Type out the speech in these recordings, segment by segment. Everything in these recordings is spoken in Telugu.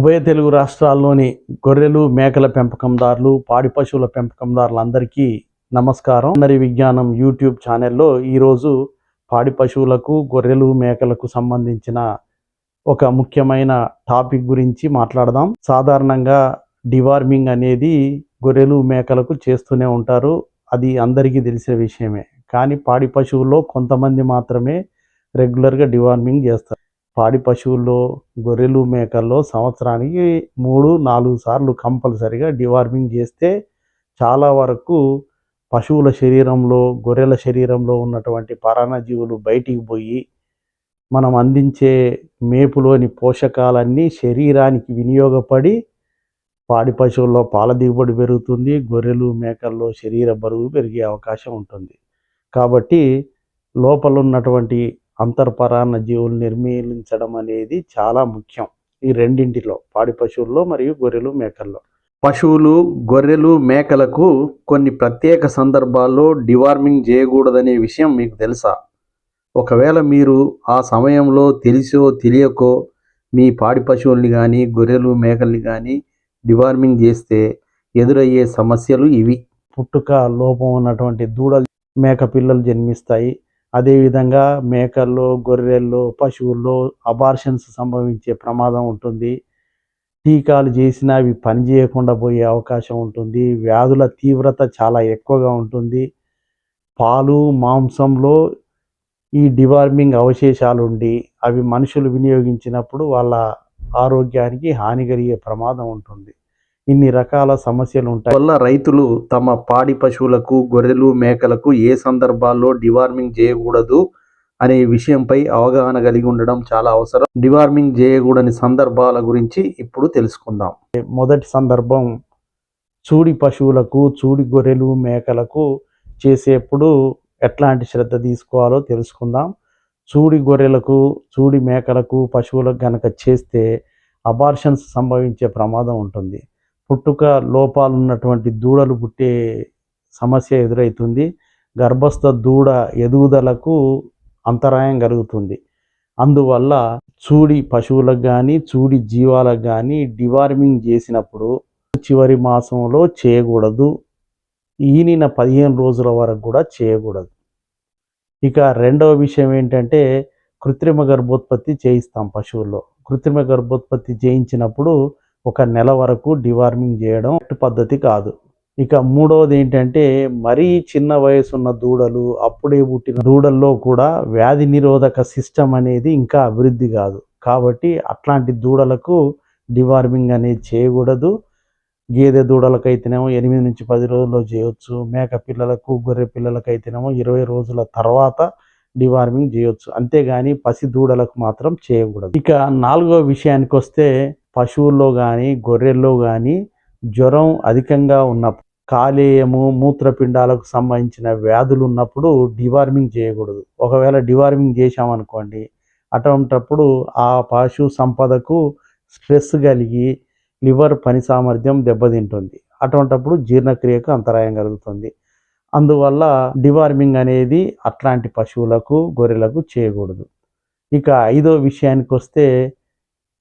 ఉభయ తెలుగు రాష్ట్రాల్లోని గొర్రెలు మేకల పెంపకందారులు పాడి పశువుల పెంపకందారులందరికీ నమస్కారం. అందరి విజ్ఞానం యూట్యూబ్ ఛానల్లో ఈరోజు పాడి పశువులకు గొర్రెలు మేకలకు సంబంధించిన ఒక ముఖ్యమైన టాపిక్ గురించి మాట్లాడదాం. సాధారణంగా డివార్మింగ్ అనేది గొర్రెలు మేకలకు చేస్తూనే ఉంటారు. అది అందరికీ తెలిసిన విషయమే. కానీ పాడి పశువుల్లో కొంతమంది మాత్రమే రెగ్యులర్గా డివార్మింగ్ చేస్తారు. పాడి పశువుల్లో గొర్రెలు మేకల్లో సంవత్సరానికి మూడు నాలుగు సార్లు కంపల్సరిగా డివార్మింగ్ చేస్తే చాలా వరకు పశువుల శరీరంలో గొర్రెల శరీరంలో ఉన్నటువంటి పరాణజీవులు బయటికి పోయి మనం అందించే మేపులోని పోషకాలన్నీ శరీరానికి వినియోగపడి పాడి పశువుల్లో పాల దిగుబడి పెరుగుతుంది గొర్రెలు మేకల్లో శరీర బరువు పెరిగే అవకాశం ఉంటుంది. కాబట్టి లోపల ఉన్నటువంటి అంతర్పరాన్న జీవులు నిర్మీలించడం అనేది చాలా ముఖ్యం ఈ రెండింటిలో పాడి పశువుల్లో మరియు గొర్రెలు మేకల్లో. పశువులు గొర్రెలు మేకలకు కొన్ని ప్రత్యేక సందర్భాల్లో డివార్మింగ్ చేయకూడదనే విషయం మీకు తెలుసా? ఒకవేళ మీరు ఆ సమయంలో తెలిసో తెలియకో మీ పాడి పశువుల్ని కానీ గొర్రెలు మేకల్ని కానీ డివార్మింగ్ చేస్తే ఎదురయ్యే సమస్యలు ఇవి. పుట్టుక లోపం ఉన్నటువంటి దూడలు మేక పిల్లలు జన్మిస్తాయి. అదేవిధంగా మేకల్లో గొర్రెల్లో పశువుల్లో అబార్షన్స్ సంభవించే ప్రమాదం ఉంటుంది. టీకాలు చేసినా అవి పనిచేయకుండా పోయే అవకాశం ఉంటుంది. వ్యాధుల తీవ్రత చాలా ఎక్కువగా ఉంటుంది. పాలు మాంసంలో ఈ డివార్మింగ్ అవశేషాలు ఉండి అవి మనుషులు వినియోగించినప్పుడు వాళ్ళ ఆరోగ్యానికి హాని కలిగే ప్రమాదం ఉంటుంది. ఇన్ని రకాల సమస్యలు ఉంటాయి. వల్ల రైతులు తమ పాడి పశువులకు గొర్రెలు మేకలకు ఏ సందర్భాల్లో డివార్మింగ్ చేయకూడదు అనే విషయంపై అవగాహన కలిగి ఉండడం చాలా అవసరం. డివార్మింగ్ చేయకూడని సందర్భాల గురించి ఇప్పుడు తెలుసుకుందాం. మొదటి సందర్భం చూడి పశువులకు చూడి గొర్రెలు మేకలకు చేసేప్పుడు ఎట్లాంటి శ్రద్ధ తీసుకోవాలో తెలుసుకుందాం. చూడి గొర్రెలకు చూడి మేకలకు పశువులకు గనక చేస్తే అబార్షన్స్ సంభవించే ప్రమాదం ఉంటుంది. పుట్టుక లోపాలు ఉన్నటువంటి దూడలు పుట్టే సమస్య ఎదురవుతుంది గర్భస్థ దూడ ఎదుగుదలకు అంతరాయం కలుగుతుంది. అందువల్ల చూడి పశువులకు కానీ చూడి జీవాలకు కానీ డివార్మింగ్ చేసినప్పుడు చివరి మాసంలో చేయకూడదు. ఈనిన పదిహేను రోజుల వరకు కూడా చేయకూడదు. ఇక రెండవ విషయం ఏంటంటే కృత్రిమ గర్భోత్పత్తి చేయిస్తాం పశువుల్లో. కృత్రిమ గర్భోత్పత్తి చేయించినప్పుడు ఒక నెల వరకు డివార్మింగ్ చేయడం పద్ధతి కాదు. ఇక మూడవది ఏంటంటే మరీ చిన్న వయసు ఉన్న దూడలు అప్పుడే పుట్టిన దూడల్లో కూడా వ్యాధి నిరోధక సిస్టమ్ అనేది ఇంకా అభివృద్ధి కాదు. కాబట్టి అట్లాంటి దూడలకు డివార్మింగ్ అనేది చేయకూడదు. గేదె దూడలకైతేనేమో ఎనిమిది నుంచి పది రోజుల్లో చేయొచ్చు. మేక పిల్లలకు గొర్రె పిల్లలకైతేనేమో ఇరవై రోజుల తర్వాత డివార్మింగ్ చేయొచ్చు. అంతేగాని పసి దూడలకు మాత్రం చేయకూడదు. ఇక నాలుగో విషయానికి వస్తే పశువుల్లో కానీ గొర్రెల్లో కానీ జ్వరం అధికంగా ఉన్నప్పుడు కాలేయము మూత్రపిండాలకు సంబంధించిన వ్యాధులు ఉన్నప్పుడు డివార్మింగ్ చేయకూడదు. ఒకవేళ డివార్మింగ్ చేశామనుకోండి అటువంటప్పుడు ఆ పశు సంపదకు స్ట్రెస్ కలిగి లివర్ పని సామర్థ్యం దెబ్బతింటుంది. అటువంటప్పుడు జీర్ణక్రియకు అంతరాయం కలుగుతుంది. అందువల్ల డివార్మింగ్ అనేది అట్లాంటి పశువులకు గొర్రెలకు చేయకూడదు. ఇక ఐదో విషయానికి వస్తే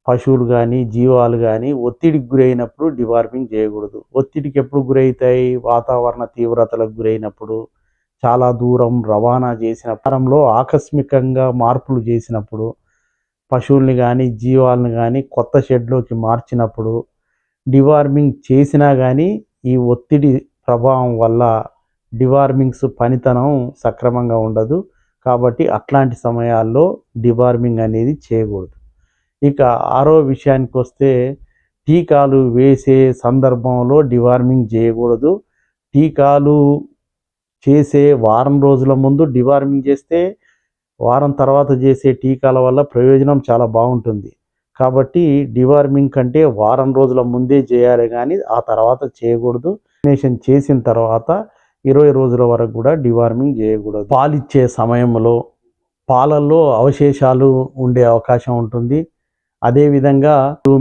పశువులు కానీ జీవాలు కానీ ఒత్తిడికి గురైనప్పుడు డివార్మింగ్ చేయకూడదు. ఒత్తిడికి ఎప్పుడు గురవుతాయి? వాతావరణ తీవ్రతలకు గురైనప్పుడు చాలా దూరం రవాణా చేసిన పరంలో ఆకస్మికంగా మార్పులు చేసినప్పుడు పశువుల్ని కానీ జీవాలను కానీ కొత్త షెడ్లోకి మార్చినప్పుడు డివార్మింగ్ చేసినా కానీ ఈ ఒత్తిడి ప్రభావం వల్ల డివార్మింగ్స్ పనితనం సక్రమంగా ఉండదు. కాబట్టి అట్లాంటి సమయాల్లో డివార్మింగ్ అనేది చేయకూడదు. ఇక ఆరో విషయానికి వస్తే టీకాలు వేసే సందర్భంలో డివార్మింగ్ చేయకూడదు. టీకాలు చేసే వారం రోజుల ముందు డివార్మింగ్ చేస్తే వారం తర్వాత చేసే టీకాల వల్ల ప్రయోజనం చాలా బాగుంటుంది. కాబట్టి డివార్మింగ్ కంటే వారం రోజుల ముందే చేయాలి కానీ ఆ తర్వాత చేయకూడదు. వ్యాక్సినేషన్ చేసిన తర్వాత ఇరవై రోజుల వరకు కూడా డివార్మింగ్ చేయకూడదు. పాలిచ్చే సమయంలో పాలల్లో అవశేషాలు ఉండే అవకాశం ఉంటుంది. అదేవిధంగా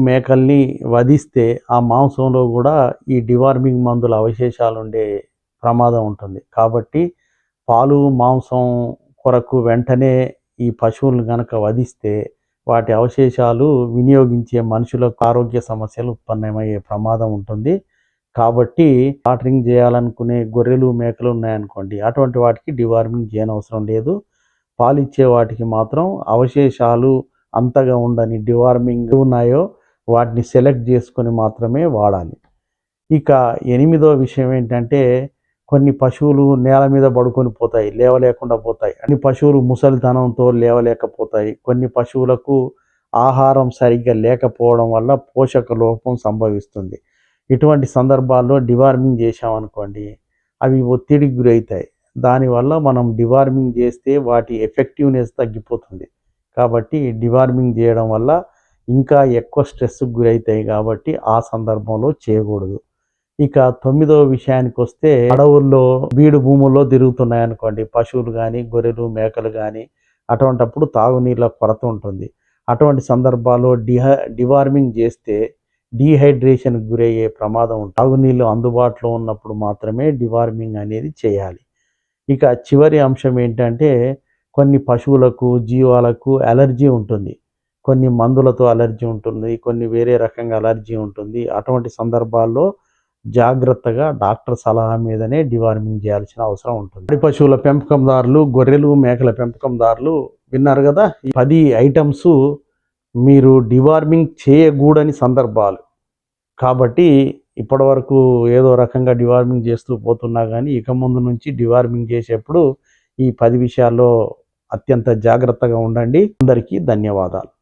మేకల్ని వధిస్తే ఆ మాంసంలో కూడా ఈ డివార్మింగ్ మందుల అవశేషాలు ఉండే ప్రమాదం ఉంటుంది. కాబట్టి పాలు మాంసం కొరకు వెంటనే ఈ పశువులను గనక వధిస్తే వాటి అవశేషాలు వినియోగించే మనుషులకు ఆరోగ్య సమస్యలు ఉత్పన్నమయ్యే ప్రమాదం ఉంటుంది. కాబట్టి వాటరింగ్ చేయాలనుకునే గొర్రెలు మేకలు ఉన్నాయనుకోండి అటువంటి వాటికి డివార్మింగ్ చేయనవసరం లేదు. పాలిచ్చే వాటికి మాత్రం అవశేషాలు అంతగా ఉండని డివార్మింగ్ ఉన్నాయో వాటిని సెలెక్ట్ చేసుకొని మాత్రమే వాడాలి. ఇక ఎనిమిదో విషయం ఏంటంటే కొన్ని పశువులు నేల మీద పడుకొని పోతాయి లేవలేకుండా పోతాయి. అన్ని పశువులు ముసలితనంతో లేవలేకపోతాయి. కొన్ని పశువులకు ఆహారం సరిగ్గా లేకపోవడం వల్ల పోషక లోపం సంభవిస్తుంది. ఇటువంటి సందర్భాల్లో డివార్మింగ్ చేశామనుకోండి అవి ఒత్తిడికి గురవుతాయి. దానివల్ల మనం డివార్మింగ్ చేస్తే వాటి ఎఫెక్టివ్నెస్ తగ్గిపోతుంది. కాబట్టి డివార్మింగ్ చేయడం వల్ల ఇంకా ఎక్కువ స్ట్రెస్కి గురవుతాయి కాబట్టి ఆ సందర్భంలో చేయకూడదు. ఇక తొమ్మిదవ విషయానికి వస్తే అడవుల్లో బీడు భూముల్లో తిరుగుతున్నాయి అనుకోండి పశువులు కానీ గొర్రెలు మేకలు కానీ అటువంటప్పుడు తాగునీళ్ళ కొరత ఉంటుంది. అటువంటి సందర్భాల్లో డిహ డివార్మింగ్ చేస్తే డీహైడ్రేషన్కి గురయ్యే ప్రమాదం ఉంటుంది. తాగునీళ్ళు అందుబాటులో ఉన్నప్పుడు మాత్రమే డివార్మింగ్ అనేది చేయాలి. ఇక చివరి అంశం ఏంటంటే కొన్ని పశువులకు జీవాలకు అలర్జీ ఉంటుంది. కొన్ని మందులతో అలర్జీ ఉంటుంది. కొన్ని వేరే రకంగా అలర్జీ ఉంటుంది. అటువంటి సందర్భాల్లో జాగ్రత్తగా డాక్టర్ సలహా మీదనే డివార్మింగ్ చేయాల్సిన అవసరం ఉంటుంది. పాడి పశువుల పెంపకందారులు గొర్రెలు మేకల పెంపకందారులు విన్నారు కదా? ఈ పది ఐటమ్స్ మీరు డివార్మింగ్ చేయకూడని సందర్భాలు. కాబట్టి ఇప్పటివరకు ఏదో రకంగా డివార్మింగ్ చేస్తూ పోతున్నా కానీ ఇక ముందు నుంచి డివార్మింగ్ చేసేప్పుడు ఈ పది విషయాల్లో అత్యంత జాగ్రత్తగా ఉండండి. అందరికీ ధన్యవాదాలు.